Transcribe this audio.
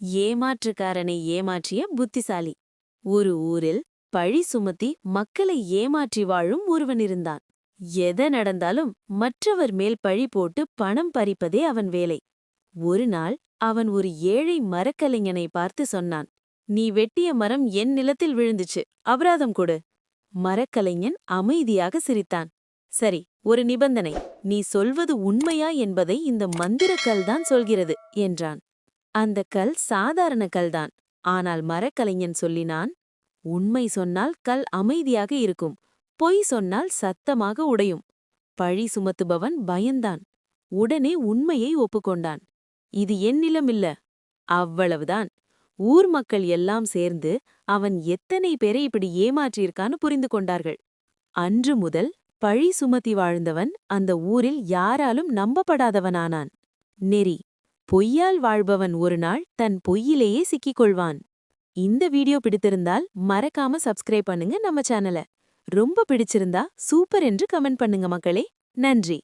ஏமாற்றுக்காரனை ஏமாற்றிய புத்திசாலி. ஒரு ஊரில் பழி சுமத்தி மக்களை ஏமாற்றி வாழும் ஒருவன் இருந்தான். எத நடந்தாலும் மற்றவர் மேல் பழி போட்டு பணம் பறிப்பதே அவன் வேலை. ஒரு நாள் அவன் ஒரு ஏழை மரக்கலைஞனை பார்த்து சொன்னான் நீ வெட்டிய மரம் என் நிலத்தில் விழுந்துச்சு அபராதம் கொடு மரக்கலைஞன் அமைதியாக சிரித்தான் சரி ஒரு நிபந்தனை நீ சொல்வது உண்மையா என்பதை இந்த மந்திரக்கல் தான் சொல்கிறது என்றான். அந்த கல் சாதாரண கல்தான் ஆனால் மரக்கலைஞன் சொல்லினான் உண்மை சொன்னால் கல் அமைதியாக இருக்கும் பொய் சொன்னால் சத்தமாக உடையும். பழி சுமத்துபவன் பயந்தான் உடனே உண்மையை ஒப்புக்கொண்டான். இது என் நிலம் அவ்வளவுதான். ஊர் மக்கள் எல்லாம் சேர்ந்து அவன் எத்தனை பேரை இப்படி ஏமாற்றியிருக்கான்னு புரிந்து கொண்டார்கள். அன்று முதல் பழி சுமத்தி வாழ்ந்தவன் அந்த ஊரில் யாராலும் நம்பப்படாதவனானான். நெறி பொய்யால் வாழ்பவன் ஒரு நாள் தன் பொய்யிலேயே சிக்கிக் கொள்வான் இந்த வீடியோ பிடித்திருந்தால் மறக்காம சப்ஸ்கிரைப் பண்ணுங்க நம்ம சேனல. ரொம்ப பிடிச்சிருந்தா சூப்பர் என்று கமெண்ட் பண்ணுங்க மக்களே. நன்றி.